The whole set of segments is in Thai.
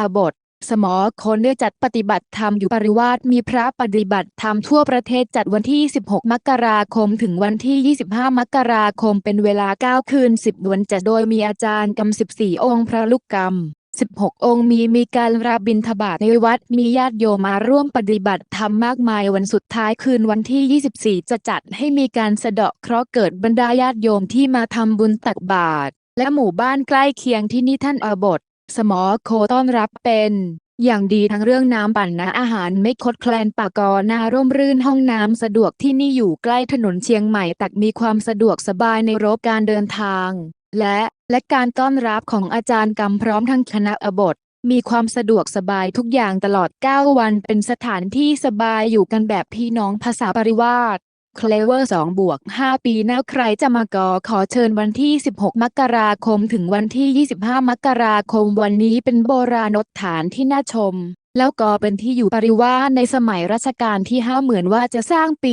อบท สมอคนได้จัดปฏิบัติธรรมอยู่ปริวาสมีพระปฏิบัติธรรมทั่วประเทศจัดวันที่ 16 มกราคมถึงวันที่ 25 มกราคมเป็นเวลา 9 คืน 10 วันจะโดยมีอาจารย์กรรม14 องค์พระลูกกรรม16 องค์มีมีการรับบิณฑบาตในวัดมีญาติโยมมาร่วมปฏิบัติธรรมมากมายวันสุดท้ายคืนวันที่ 24 จะจัดให้มีการสะเดาะเคราะห์เกิดบรรดาญาติโยมที่มาทำบุญตักบาตรและหมู่บ้านใกล้เคียงที่นี่ท่านอาบท สมอโคต้อนรับเป็นอย่างดีทั้งเรื่องน้ำปั่นนะอาหารไม่คดแคลนปากอนาร่มรื่นห้องน้ำสะดวกที่นี่อยู่ใกล้ถนนเชียงใหม่ตักมีความสะดวกสบายในรบการเดินทาง และและการต้อนรับของอาจารย์กรรมพร้อมทั้งคณะอบท มีความสะดวกสบายทุกอย่างตลอด 9 วันเป็นสถานที่สบายอยู่กันแบบพี่น้องภาษาปริวาส เคลเวอร์2บวก 5 ปีหน้าใครจะมากอขอเชิญวันที่ 16 มกราคมถึงวันที่ 25 มกราคมวันนี้เป็นโบราณสถานที่น่าชม แล้วก็เป็นที่อยู่ปริวาสในสมัยรัชกาลที่ 5 เหมือนว่าจะสร้างปี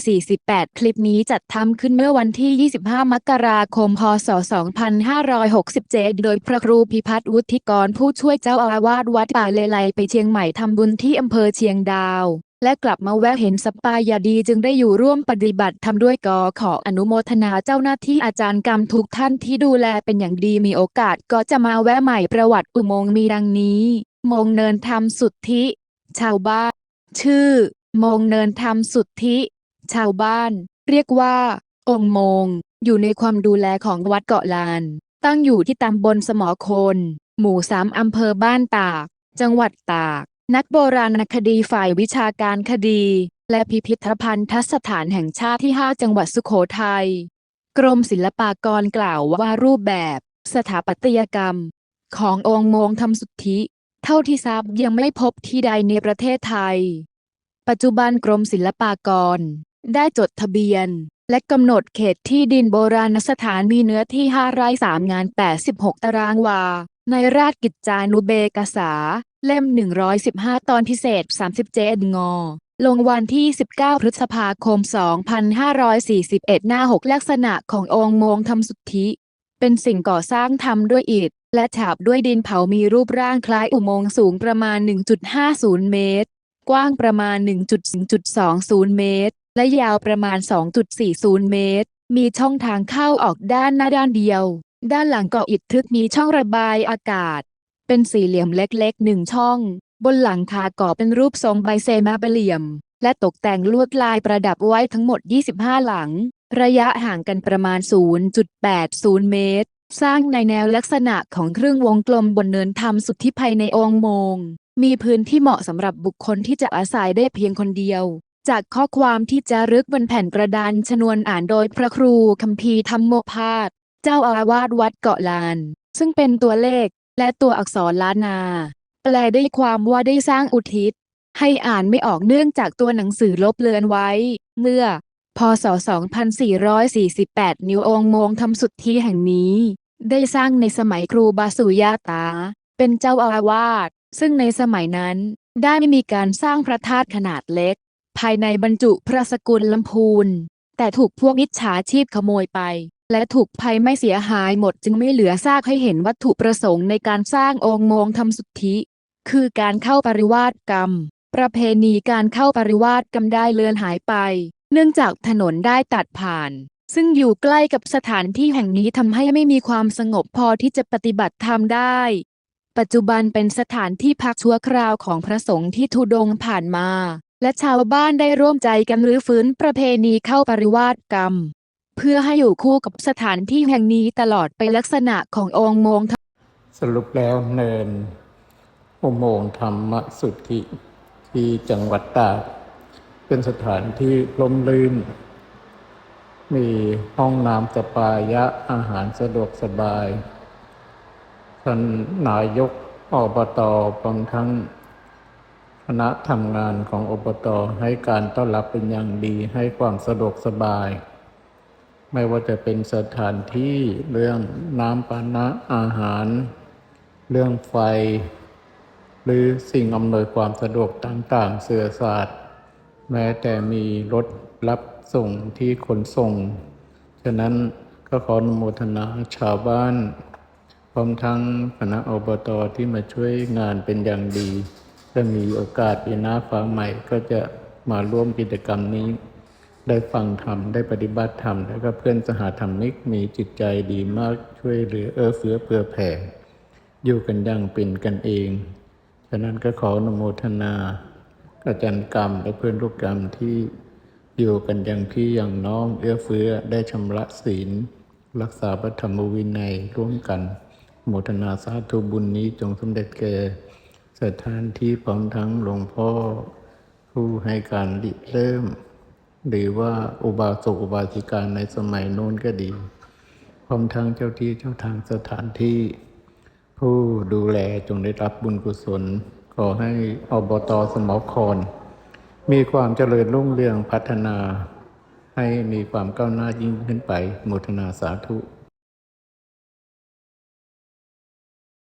2448 คลิปนี้จัดทำขึ้นเมื่อวันที่ 25 มกราคม พศ 2567 โดยพระครูพิพัฒน์วุฒิกรผู้ช่วยเจ้าอาวาสวัดป่าเลไลไปเชียงใหม่ทำบุญที่อำเภอเชียงดาว และกลับมาแวะเห็นสปายาดีจึงได้อยู่ร่วมปฏิบัติทำด้วยกอขออนุโมทนาเจ้าหน้าที่อาจารย์กรรมทุกท่านที่ดูแลเป็นอย่างดีมีโอกาสก็จะมาแวะใหม่ประวัติอุโมงค์มีดังนี้ มงเนินธรรมสุทธิ ชาวบ้าน ชื่อ มงเนินธรรมสุทธิ ชาวบ้าน เรียกว่า องค์มง อยู่ในความดูแลของวัดเกาะลาน ตั้งอยู่ที่ตำบลสมอคน หมู่สามอำเภอบ้านตาก จังหวัดตาก นักโบราณคดีฝ่ายวิชาการคดี และพิพิธภัณฑสถานแห่งชาติที่ 5 จังหวัดสุโขทัย กรมศิลปากรกล่าวว่ารูปแบบสถาปัตยกรรม ขององค์มงทำสุทธิ เท่าที่ทราบยังไม่พบที่ใดในประเทศไทย ปัจจุบันกรมศิลปากร ได้จดทะเบียน และกำหนดเขตที่ดินโบราณสถานมีเนื้อที่ 5 ไร่3งาน 86 ตารางวา ในราชกิจจานุเบกษา เล่ม 115 ตอนพิเศษ 37 งอ ลงวันที่ 19 พฤษภาคม 2541 หน้า 6 ลักษณะขององค์มงทำสุทธิ เป็นสิ่งก่อสร้างทำด้วยอิฐ และฉาบด้วยดินเผามีรูปร่างคล้ายอุโมงค์สูงประมาณ 1.50 เมตร กว้างประมาณ 1.20 เมตร และยาวประมาณ 2.40 เมตร มีช่องทางเข้าออกด้านหน้าด้านเดียว ด้านหลังเก่ออิฐทึบมีช่องระบายอากาศ เป็นสี่เหลี่ยมเล็กๆหนึ่งช่อง บนหลังคาเก่อเป็นรูปทรงใบเซมาเบเหลี่ยม และตกแต่งลวดลายประดับไว้ทั้งหมด 25 หลัง ระยะห่างกันประมาณ 0.80 เมตร สร้างในแนวลักษณะของเครื่องวงกลมบนเนินธรรมสุดที่ภายในองค์มง มีพื้นที่เหมาะสำหรับบุคคลที่จะอาศัยได้เพียงคนเดียวจากข้อความที่จะรึกบนแผ่นกระดานชนวนอ่านโดยพระครูคัมภีร์ธรรมโมพาส เจ้าอาวาสวัดเกาะลาน ซึ่งเป็นตัวเลขและตัวอักษรล้านนา แปลได้ความว่าได้สร้างอุทิศ ให้อ่านไม่ออกเนื่องจากตัวหนังสือลบเลือนไว้ เมื่อ พศ 2448 นิวองค์โมงทำสุดที่แห่งนี้ ได้สร้างในสมัยครูบาสุยาตา เป็นเจ้าอาวาสซึ่งในสมัยนั้นได้ไม่มีการสร้างพระธาตุขนาดเล็ก ภายในบรรจุพระสกุลลำพูน แต่ถูกพวกมิจฉาชีพขโมยไป และถูกภัยไม่เสียหายหมดจึงไม่เหลือซากให้เห็นวัตถุประสงค์ในการสร้างองค์โมงทำสุทธิ คือการเข้าปริวาสกรรม ประเพณีการเข้าปริวาสกรรมได้เลือนหายไป เนื่องจากถนนได้ตัดผ่าน ซึ่งอยู่ใกล้กับสถานที่แห่งนี้ทำให้ไม่มีความสงบพอที่จะปฏิบัติธรรมได้ ปัจจุบันเป็นสถานที่พักชั่วคราวของพระสงฆ์ที่ทุดงผ่านมา และชาวบ้านได้ร่วมใจกันรื้อฟื้นประเพณีเข้าปริวาสกรรม เพื่อให้อยู่คู่กับสถานที่แห่งนี้ตลอดไปลักษณะขององค์มงสรุปแล้วเนินอุโมงค์ธรรมสุทธิที่จังหวัดตากเป็นสถานที่ร่มรื่น มีห้องน้ำสปายะอาหารสะดวกสบาย ท่านนายกอบตพร้อมทั้งคณะทำงานของอบตให้การต้อนรับเป็นอย่างดีให้ความสะดวกสบาย ไม่ว่าจะเป็นสถานที่เรื่องน้ำปานะอาหาร เรื่องไฟ หรือสิ่งอำนวยความสะดวกต่างๆ เสื่อศาสตร์ แม้แต่มีรถรับส่งที่ขนส่ง ฉะนั้นก็ขออนุโมทนาชาวบ้านพร้อมทั้งคณะอบตที่มาช่วยงานเป็นอย่างดีถ้ามีโอกาสปีหน้าฟ้าใหม่ก็จะมาร่วมกิจกรรมนี้ ได้ฟังธรรม ได้ปฏิบัติธรรม แล้วก็เพื่อนสหธรรมิกมีจิตใจดีมากช่วยเหลือเอื้อเฟื้อเผื่อแผ่ อยู่กันอย่างเป็นกันเอง ฉะนั้นก็ขออนุโมทนาอาจารย์กรรมและเพื่อนลูกกรรมที่อยู่กันอย่างพี่อย่างน้องเอื้อเฟื้อได้ชำระศีล รักษาพระธรรมวินัยร่วมกัน โมทนาสาธุบุญนี้จงสำเร็จแก่สถานที่พร้อมทั้งหลวงพ่อ ผู้ให้การริเริ่ม หรือว่าอุบาสกอุบาสิกาในสมัยโน้นก็ดี พร้อมทั้งเจ้าที่เจ้าทางสถานที่ ผู้ดูแลจงได้รับบุญกุศล ขอให้อบตสมอคร มีความเจริญรุ่งเรืองพัฒนา ให้มีความก้าวหน้ายิ่งขึ้นไปมุทนาสาธุ